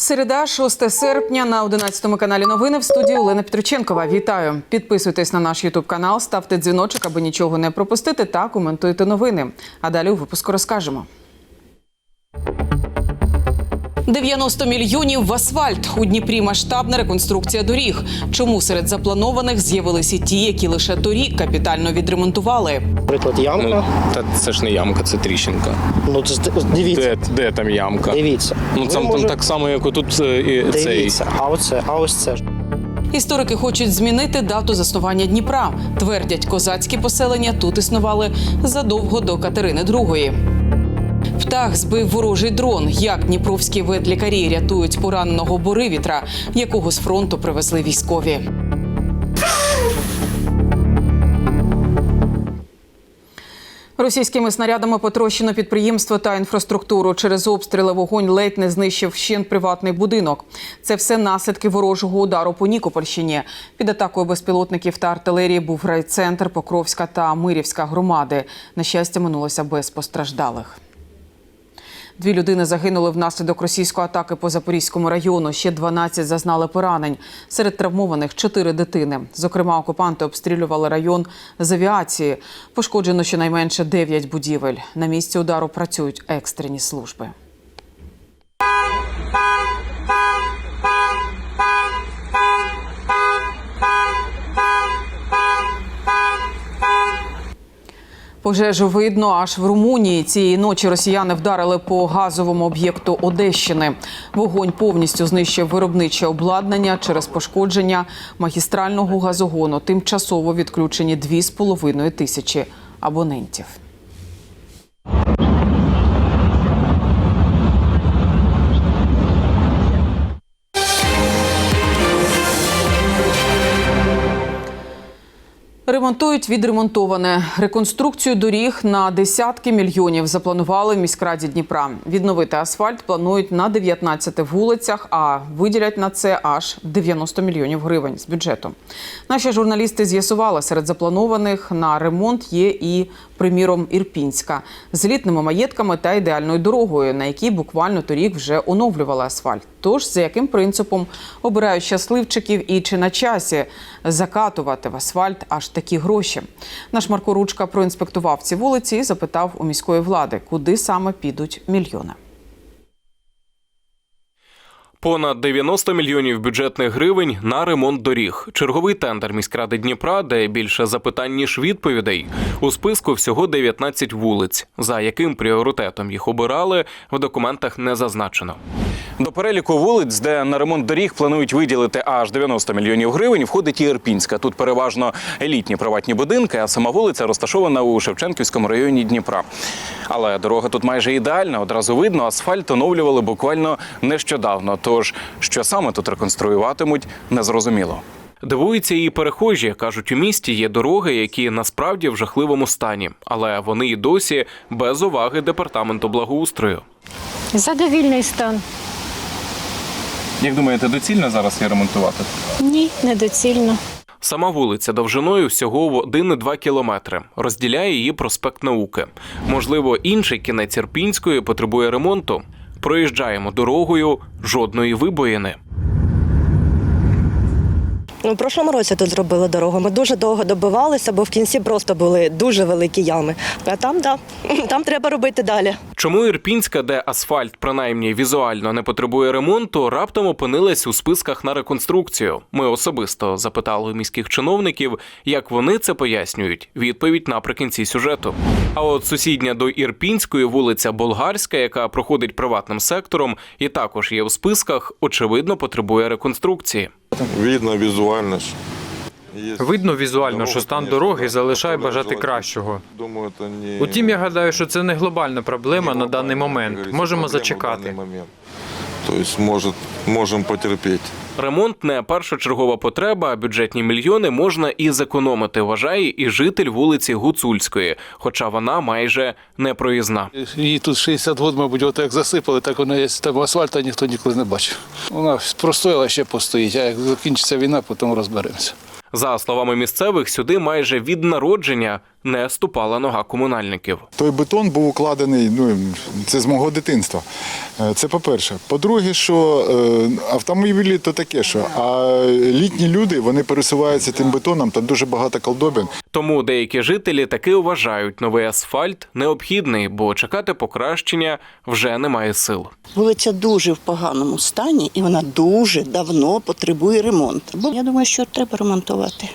Середа, 6 серпня на 11 каналі новини в студії Олена Петрученкова. Вітаю! Підписуйтесь на наш Ютуб канал, ставте дзвіночок, аби нічого не пропустити, та коментуйте новини. А далі у випуску розкажемо. 90 мільйонів в асфальт у Дніпрі масштабна реконструкція доріг. Чому серед запланованих з'явилися ті, які лише торік капітально відремонтували? Наприклад, Ну, ямка. та це ж не ямка, це тріщинка. Ну, це дивіться. Де, де там ямка? Дивіться. Ну там, може- там так само, як отут е, і цей. А оце, а ось це ж. Історики хочуть змінити дату заснування Дніпра. Твердять, козацькі поселення тут існували задовго до Катерини II. Птах збив ворожий дрон. Як дніпровські ветлікарі рятують пораненого боривітра, якого з фронту привезли військові. Російськими снарядами потрощено підприємство та інфраструктуру. Через обстріли вогонь ледь не знищив вщент приватний будинок. Це все наслідки ворожого удару по Нікопольщині. Під атакою безпілотників та артилерії був райцентр Покровська та Мирівська громади. На щастя, минулося без постраждалих. Дві людини загинули внаслідок російської атаки по Запорізькому району. Ще 12 зазнали поранень. Серед травмованих чотири дитини. Зокрема, окупанти обстрілювали район з авіації. Пошкоджено щонайменше 9 будівель. На місці удару працюють екстрені служби. Пожежу видно аж в Румунії. Цієї ночі росіяни вдарили по газовому об'єкту Одещини. Вогонь повністю знищив виробниче обладнання через пошкодження магістрального газогону. Тимчасово відключені 2,5 тисячі абонентів. Ремонтують відремонтоване. Реконструкцію доріг на десятки мільйонів запланували в міськраді Дніпра. Відновити асфальт планують на 19 вулицях, а виділять на це аж 90 мільйонів гривень з бюджету. Наші журналісти з'ясували, серед запланованих на ремонт є і, приміром, Ірпінська з літними маєтками та ідеальною дорогою, на якій буквально торік вже оновлювали асфальт. Тож за яким принципом обирають щасливчиків і чи на часі закатувати в асфальт аж такі гроші? Наш Марко Ручка проінспектував ці вулиці і запитав у міської влади, куди саме підуть мільйони. Понад 90 мільйонів бюджетних гривень на ремонт доріг. Черговий тендер міськради Дніпра, де більше запитань ніж відповідей. У списку всього 19 вулиць. За яким пріоритетом їх обирали, в документах не зазначено. До переліку вулиць, де на ремонт доріг планують виділити аж 90 мільйонів гривень, входить і Ірпінська. Тут переважно елітні приватні будинки, а сама вулиця розташована у Шевченківському районі Дніпра. Але дорога тут майже ідеальна. Одразу видно, асфальт оновлювали буквально нещодавно. Тож, що саме тут реконструюватимуть, незрозуміло. Дивуються і перехожі. кажуть, у місті є дороги, які насправді в жахливому стані, але вони і досі без уваги департаменту благоустрою. Задовільний стан. Як думаєте, доцільно зараз її ремонтувати? Ні, недоцільно. Сама вулиця довжиною всього в 1,2 кілометри. Розділяє її проспект науки. Можливо, інший кінець Ірпінської потребує ремонту. Проїжджаємо дорогою жодної вибоїни. Ну, У прошлому році тут зробили дорогу. Ми дуже довго добивалися, бо в кінці просто були дуже великі ями. А там, да, там треба робити далі. Чому Ірпінська, де асфальт принаймні візуально не потребує ремонту, раптом опинилась у списках на реконструкцію? Ми особисто запитали міських чиновників, як вони це пояснюють. Відповідь наприкінці сюжету. А от сусідня до Ірпінської вулиця Болгарська, яка проходить приватним сектором, і також є у списках, очевидно потребує реконструкції. Видно візуально. ж. Видно візуально, що стан дороги залишає бажати кращого. Думаю, це не... Утім, я гадаю, що це не глобальна проблема на даний момент. Можемо зачекати. Тобто, може, можемо потерпіти. Ремонт не першочергова потреба, а бюджетні мільйони можна і зекономити, вважає і житель вулиці Гуцульської, хоча вона майже не проїзна. Її тут 60 років, мабуть, отак засипали, так вона є. Там асфальту ніхто ніколи не бачив. Вона простояла ще постоїть, а як закінчиться війна, потім розберемося. За словами місцевих, сюди майже від народження не ступала нога комунальників. Той бетон був укладений, ну це з мого дитинства. Е, Це по-перше. По-друге, що е, автомобілі то таке, що а літні люди вони пересуваються тим бетоном, там дуже багато колдобин. Тому деякі жителі таки вважають новий асфальт необхідний, бо чекати покращення вже немає сил. Вулиця дуже в поганому стані і вона дуже давно потребує ремонту. Бо я думаю, що треба ремонтувати.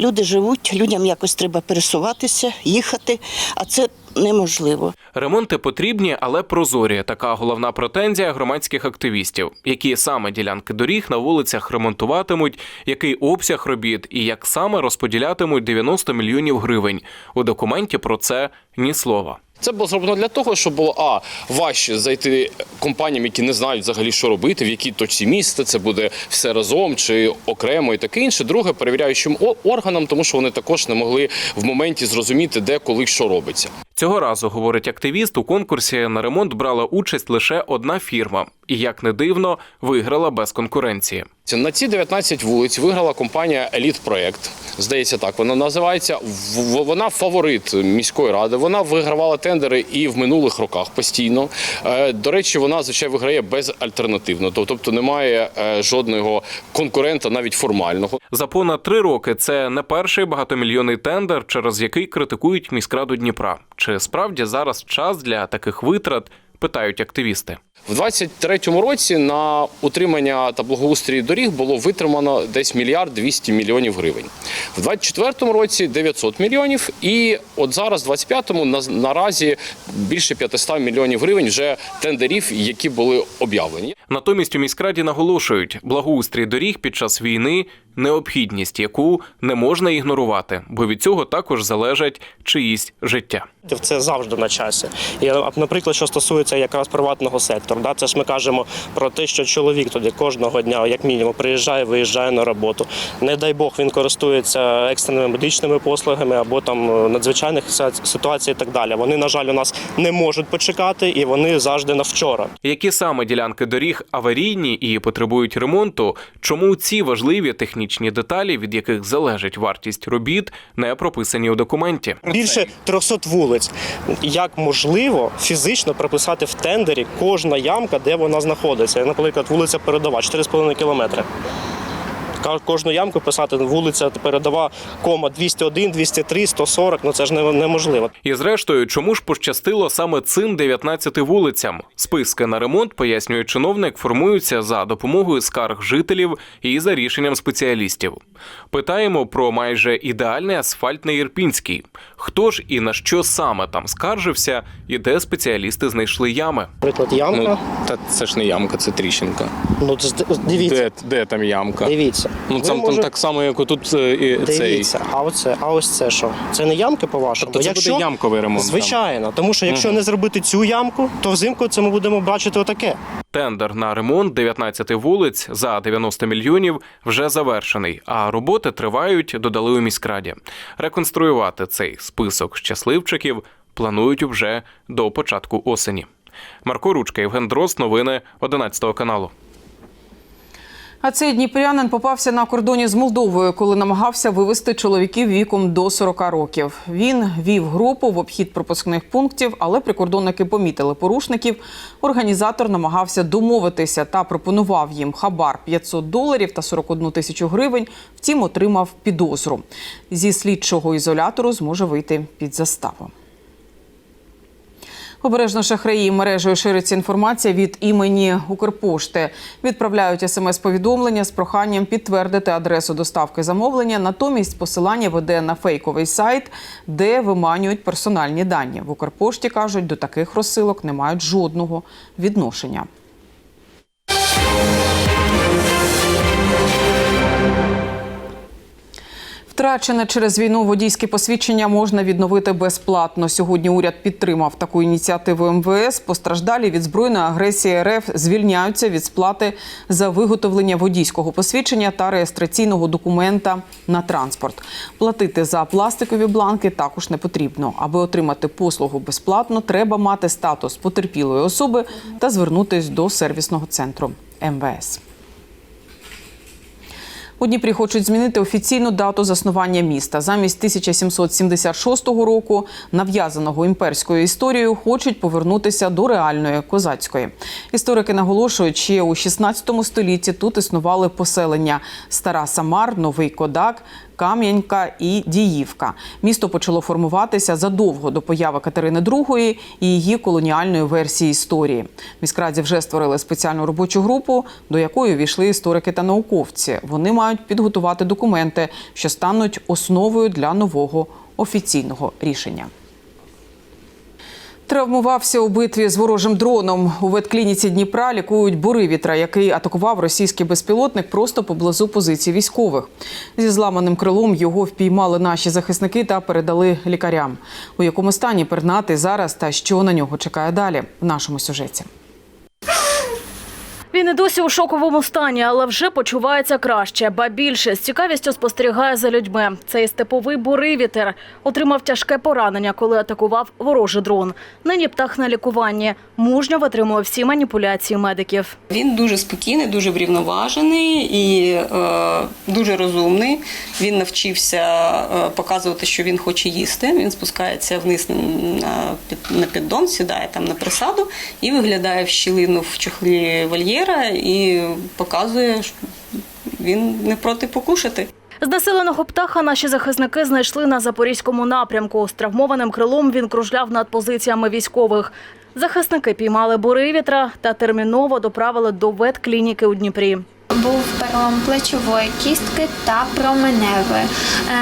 Люди живуть, людям якось треба пересуватися, їхати, а це неможливо. Ремонти потрібні, але прозорі. Така головна претензія громадських активістів, які саме ділянки доріг на вулицях ремонтуватимуть, який обсяг робіт і як саме розподілятимуть 90 мільйонів гривень. У документі про це ні слова. Це було зроблено для того, щоб було а важче зайти компаніям, які не знають взагалі, що робити, в якій точці міста це буде все разом чи окремо і таке інше. Друге, перевіряючим органам, тому що вони також не могли в моменті зрозуміти, де коли що робиться. Цього разу, говорить активіст, у конкурсі на ремонт брала участь лише одна фірма, і як не дивно, виграла без конкуренції. На ці 19 вулиць виграла компанія Еліт Проект. Здається, так вона називається. Вона фаворит міської ради. Вона вигравала тендери і в минулих роках постійно. Е, До речі, вона звичайно виграє безальтернативно, тобто немає е, жодного конкурента, навіть формального. За понад три роки це не перший багатомільйонний тендер, через який критикують міськраду Дніпра. Чи справді зараз час для таких витрат? Питають активісти. В 23-му році на утримання та благоустрій доріг було витримано десь мільярд 200 мільйонів гривень. В 24-му році 900 мільйонів, і от зараз, в 25-му, на, наразі більше 500 мільйонів гривень вже тендерів, які були об'явлені. Натомість у міськраді наголошують, благоустрій доріг під час війни необхідність, яку не можна ігнорувати, бо від цього також залежать чиїсь життя. Це завжди на часі. І, наприклад, що стосується якраз приватного сектору, да, це ж ми кажемо про те, що чоловік туди кожного дня, як мінімум, приїжджає, виїжджає на роботу. Не дай Бог він користується екстреними медичними послугами або там е, надзвичайних ситуацій і так далі. Вони, на жаль, у нас не можуть почекати, і вони завжди на вчора. Які саме ділянки доріг аварійні і потребують ремонту? Чому ці важливі технічні деталі, від яких залежить вартість робіт, не прописані у документі? Більше 300 вулиць. Як можливо фізично прописати в тендері кожна ямка, де вона знаходиться? Наприклад, вулиця Передова, 4,5 кілометри. Кожну ямку писати вулиця передова, кома 201, 203, 140, ну це ж неможливо. І зрештою, чому ж пощастило саме цим 19 вулицям? Списки на ремонт, пояснює чиновник, формуються за допомогою скарг жителів і за рішенням спеціалістів. Питаємо про майже ідеальний асфальт на Ірпінській. Хто ж і на що саме там скаржився, і де спеціалісти знайшли ями? Наприклад, ямка. та це ж не ямка, це тріщинка. Ну, це дивіться, де там ямка? дивіться. Ну там, може- там так само, як отут е, і Дивіться, а оце, а ось це що? Це не ямки по-вашому? Тобто це буде ямковий ремонт там? Звичайно, тому що якщо не зробити цю ямку, то взимку це ми будемо бачити отаке. Тендер на ремонт 19 вулиць за 90 мільйонів вже завершений, а роботи тривають, додали у міськраді. Реконструювати цей список щасливчиків планують вже до початку осені. Марко Ручка, Євген Дрозд, новини 11 каналу. А цей дніпрянин попався на кордоні з Молдовою, коли намагався вивезти чоловіків віком до 40 років. Він вів групу в обхід пропускних пунктів, але прикордонники помітили порушників. Організатор намагався домовитися та пропонував їм хабар 500 доларів та 41 тисячу гривень. Втім, отримав підозру. Зі слідчого ізолятору зможе вийти під заставу. Обережно шахраї мережею шириться інформація від імені Укрпошти. Відправляють смс-повідомлення з проханням підтвердити адресу доставки замовлення. Натомість посилання веде на фейковий сайт, де виманюють персональні дані. В Укрпошті кажуть, до таких розсилок не мають жодного відношення. Втрачене через війну водійське посвідчення можна відновити безплатно. Сьогодні уряд підтримав таку ініціативу МВС. Постраждалі від збройної агресії РФ звільняються від сплати за виготовлення водійського посвідчення та реєстраційного документа на транспорт. Платити за пластикові бланки також не потрібно. Аби отримати послугу безплатно, треба мати статус потерпілої особи та звернутись до сервісного центру МВС. У Дніпрі хочуть змінити офіційну дату заснування міста. Замість 1776 року, нав'язаного імперською історією, хочуть повернутися до реальної козацької. Історики наголошують, ще у 16 столітті тут існували поселення Стара Самар, Новий Кодак. Кам'янька і Діївка. Місто почало формуватися задовго до появи Катерини II і її колоніальної версії історії. Міськраді вже створили спеціальну робочу групу, до якої увійшли історики та науковці. Вони мають підготувати документи, що стануть основою для нового офіційного рішення. Травмувався у битві з ворожим дроном. У ветклініці Дніпра лікують буривітра, який атакував російський безпілотник просто поблизу позиції військових. Зі зламаним крилом його впіймали наші захисники та передали лікарям. У якому стані пернати зараз та що на нього чекає далі в нашому сюжеті. Він і досі у шоковому стані, але вже почувається краще. Ба більше з цікавістю спостерігає за людьми. Цей степовий буривітер отримав тяжке поранення, коли атакував ворожий дрон. Нині птах на лікуванні. Мужньо витримує всі маніпуляції медиків. Він дуже спокійний, дуже врівноважений і е, дуже розумний. Він навчився е, показувати, що він хоче їсти. Він спускається вниз на, під, на піддон, сідає там на присаду і виглядає в щілину в чохлі вольєра і показує, що він не проти покушати. Знесиленого птаха наші захисники знайшли на запорізькому напрямку. З травмованим крилом він кружляв над позиціями військових. Захисники піймали буривітра та терміново доправили до ветклініки у Дніпрі. Був перелом плечової кістки та променевої.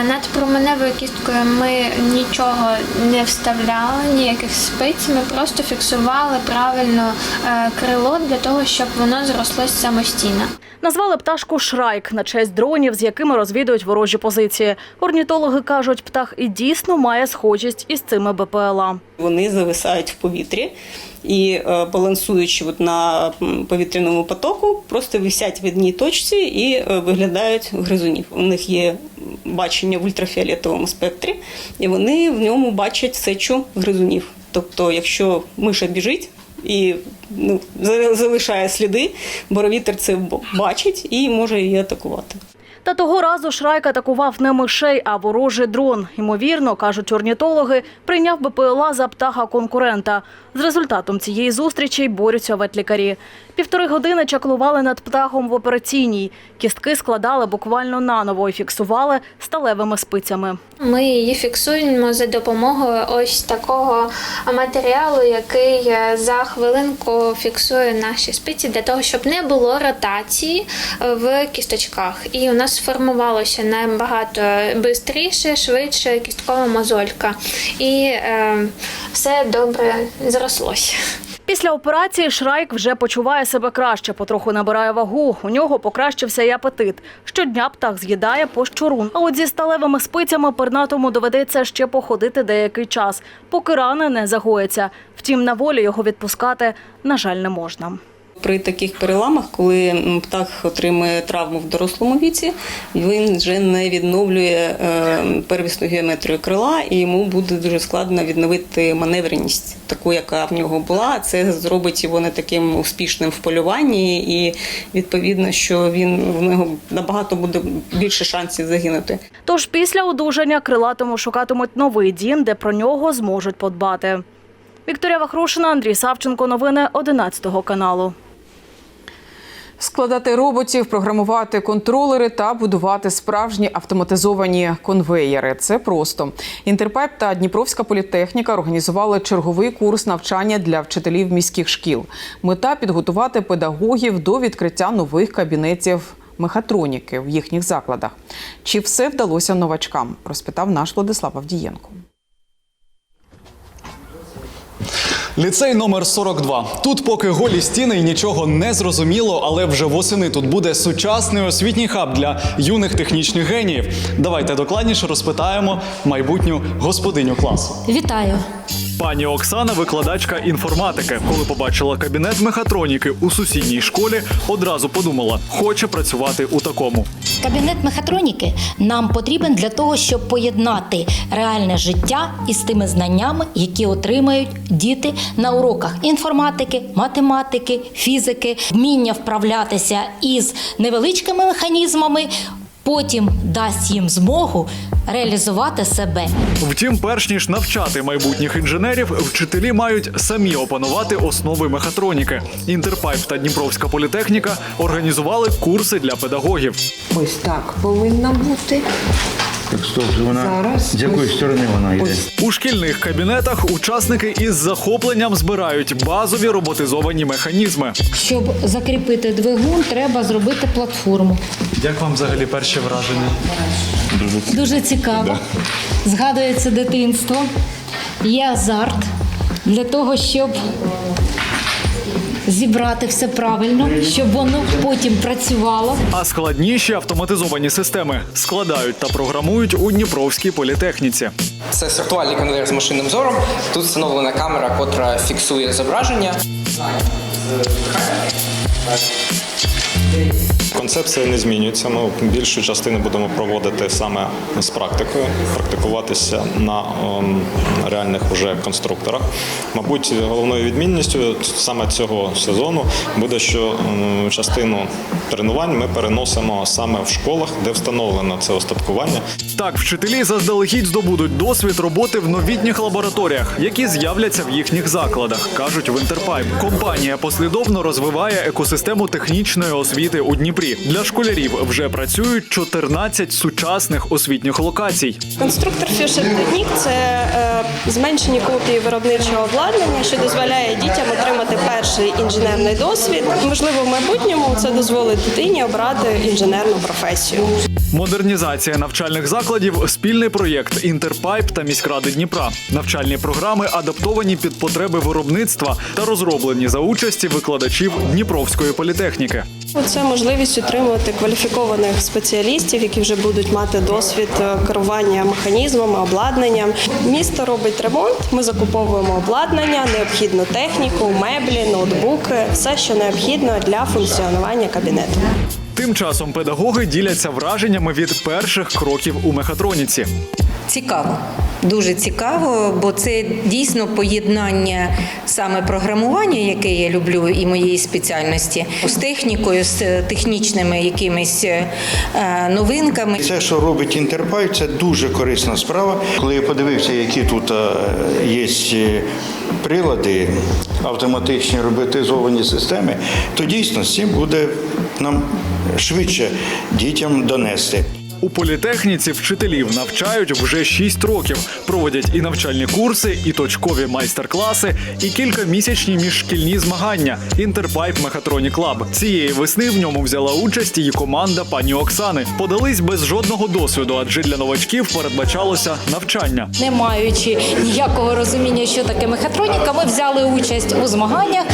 Е, Над променевою кісткою ми нічого не вставляли, ніяких спиць. Ми просто фіксували правильно е, крило для того, щоб воно зрослось самостійно. Назвали пташку Шрайк на честь дронів, з якими розвідують ворожі позиції. Орнітологи кажуть, птах і дійсно має схожість із цими БПЛА. Вони зависають в повітрі і е, балансуючи от на повітряному потоку, просто висять в одній точці і е, виглядають гризунів. У них є бачення в ультрафіолетовому спектрі, і вони в ньому бачать сечу гризунів. Тобто, якщо миша біжить. І ну, за- залишає сліди, боровітер це бачить і може її атакувати. Та того разу Шрайк атакував не мишей, а ворожий дрон. Ймовірно, кажуть орнітологи, прийняв БПЛА за птаха конкурента. З результатом цієї зустрічі борються ветлікарі. Півтори години чаклували над птахом в операційній. Кістки складали буквально наново і фіксували сталевими спицями. Ми її фіксуємо за допомогою ось такого матеріалу, який е, за хвилинку фіксує наші спиці для того, щоб не було ротації е, в кісточках. І у нас сформувалося набагато швидше, швидше кісткова мозолька. І е, все добре зрослося. Після операції Шрайк вже почуває себе краще, потроху набирає вагу. У нього покращився і апетит. Щодня птах з'їдає по щуру. А от зі сталевими спицями пернатому доведеться ще походити деякий час, поки рани не загояться. Втім, на волі його відпускати, на жаль, не можна. При таких переламах, коли птах отримує травму в дорослому віці, він вже не відновлює е, первісну геометрію крила, і йому буде дуже складно відновити маневреність, таку, яка в нього була. Це зробить його не таким успішним в полюванні, і відповідно, що він в нього набагато буде більше шансів загинути. Тож після одужання крилатому шукатимуть новий дім, де про нього зможуть подбати. Вікторія Вахрушина, Андрій Савченко. Новини 11 каналу. Складати роботів, програмувати контролери та будувати справжні автоматизовані конвеєри. Це просто. Інтерпайп та Дніпровська політехніка організували черговий курс навчання для вчителів міських шкіл. Мета підготувати педагогів до відкриття нових кабінетів мехатроніки в їхніх закладах. Чи все вдалося новачкам? Розпитав наш Владислав Авдієнко. Ліцей номер 42. Тут поки голі стіни і нічого не зрозуміло, але вже восени тут буде сучасний освітній хаб для юних технічних геніїв. Давайте докладніше розпитаємо майбутню господиню класу. Вітаю. Пані Оксана, викладачка інформатики, коли побачила кабінет мехатроніки у сусідній школі, одразу подумала, хоче працювати у такому. Кабінет мехатроніки нам потрібен для того, щоб поєднати реальне життя із тими знаннями, які отримають діти на уроках інформатики, математики, фізики, вміння вправлятися із невеличкими механізмами. Потім дасть їм змогу реалізувати себе. Втім, перш ніж навчати майбутніх інженерів, вчителі мають самі опанувати основи мехатроніки. Інтерпайп та Дніпровська політехніка організували курси для педагогів. Ось так повинна бути. Так стоп, вона Зараз. з якої сторони вона йде? У шкільних кабінетах учасники із захопленням збирають базові роботизовані механізми. Щоб закріпити двигун, треба зробити платформу. Як вам взагалі перші враження? Дуже цікаво. Згадується дитинство, є азарт для того, щоб зібрати все правильно, щоб воно потім працювало. А складніші автоматизовані системи складають та програмують у Дніпровській політехніці. Це сортувальний конвейер з машинним зором. Тут встановлена камера, котра фіксує зображення. Концепція не змінюється. Ми більшу частину будемо проводити саме з практикою, практикуватися на ем, реальних уже конструкторах. Мабуть, головною відмінністю саме цього сезону буде, що ем, частину тренувань ми переносимо саме в школах, де встановлено це остаткування. Так, вчителі заздалегідь здобудуть досвід роботи в новітніх лабораторіях, які з'являться в їхніх закладах, кажуть в Інтерпайп. Компанія послідовно розвиває екосистему технічної освіти у Дніпрі. Для школярів вже працюють 14 сучасних освітніх локацій. Конструктор Fusion Technique – це е, зменшені копії виробничого обладнання, що дозволяє дітям отримати перший інженерний досвід. Можливо, в майбутньому це дозволить дитині обрати інженерну професію. Модернізація навчальних закладів спільний проєкт Інтерпайп та міськради Дніпра. Навчальні програми адаптовані під потреби виробництва та розроблені за участі викладачів Дніпровської політехніки. Це можливість отримувати кваліфікованих спеціалістів, які вже будуть мати досвід е, керування механізмами, обладнанням. Місто робить ремонт. Ми закуповуємо обладнання, необхідну техніку, меблі, ноутбуки, все, що необхідно для функціонування кабінету. Тим часом педагоги діляться враженнями від перших кроків у мехатроніці. Цікаво. Дуже цікаво, бо це дійсно поєднання саме програмування, яке я люблю, і моєї спеціальності, з технікою, з технічними якимись е, новинками. Це, що робить Інтерпайп, це дуже корисна справа. Коли я подивився, які тут е, є е, прилади, автоматичні роботизовані системи, то дійсно з цим буде нам швидше дітям донести. У політехніці вчителів навчають вже 6 років. Проводять і навчальні курси, і точкові майстер-класи, і кількамісячні міжшкільні змагання. Інтерпайп Мехатронік Лаб. Цієї весни в ньому взяла участь її команда пані Оксани. Подались без жодного досвіду, адже для новачків передбачалося навчання. Не маючи ніякого розуміння, що таке мехатроніка, ми взяли участь у змаганнях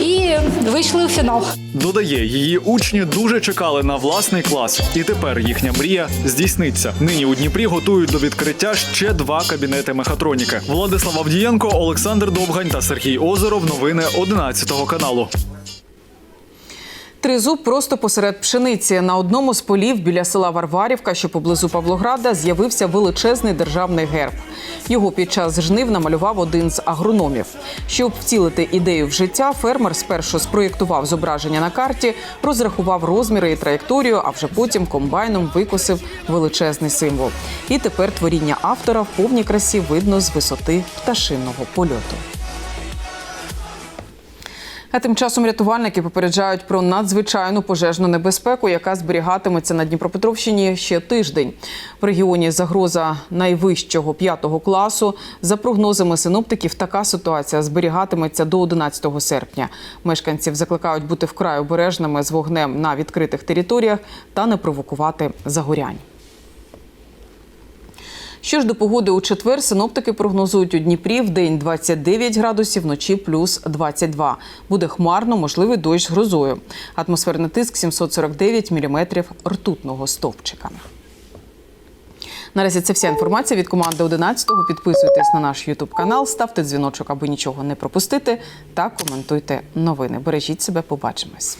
і вийшли у фінал. Додає, її учні дуже чекали на власний клас, і тепер їхня мрія здійсниться. Нині у Дніпрі готують до відкриття ще два кабінети мехатроніки. Владислав Авдієнко, Олександр Довгань та Сергій Озеров. Новини 11 каналу. Тризуб просто посеред пшениці. На одному з полів біля села Варварівка, що поблизу Павлограда, з'явився величезний державний герб. Його під час жнив намалював один з агрономів. Щоб втілити ідею в життя, фермер спершу спроєктував зображення на карті, розрахував розміри і траєкторію, а вже потім комбайном викосив величезний символ. І тепер творіння автора в повній красі видно з висоти пташинного польоту. А тим часом рятувальники попереджають про надзвичайну пожежну небезпеку, яка зберігатиметься на Дніпропетровщині ще тиждень. В регіоні загроза найвищого п'ятого класу. За прогнозами синоптиків, така ситуація зберігатиметься до 11 серпня. Мешканців закликають бути вкрай обережними з вогнем на відкритих територіях та не провокувати загорянь. Що ж до погоди у четвер, синоптики прогнозують у Дніпрі в день 29 градусів, вночі плюс 22. Буде хмарно, можливий дощ з грозою. Атмосферний тиск 749 міліметрів ртутного стовпчика. Наразі це вся інформація від команди 11-го. Підписуйтесь на наш Ютуб канал, ставте дзвіночок, аби нічого не пропустити, та коментуйте новини. Бережіть себе, побачимось.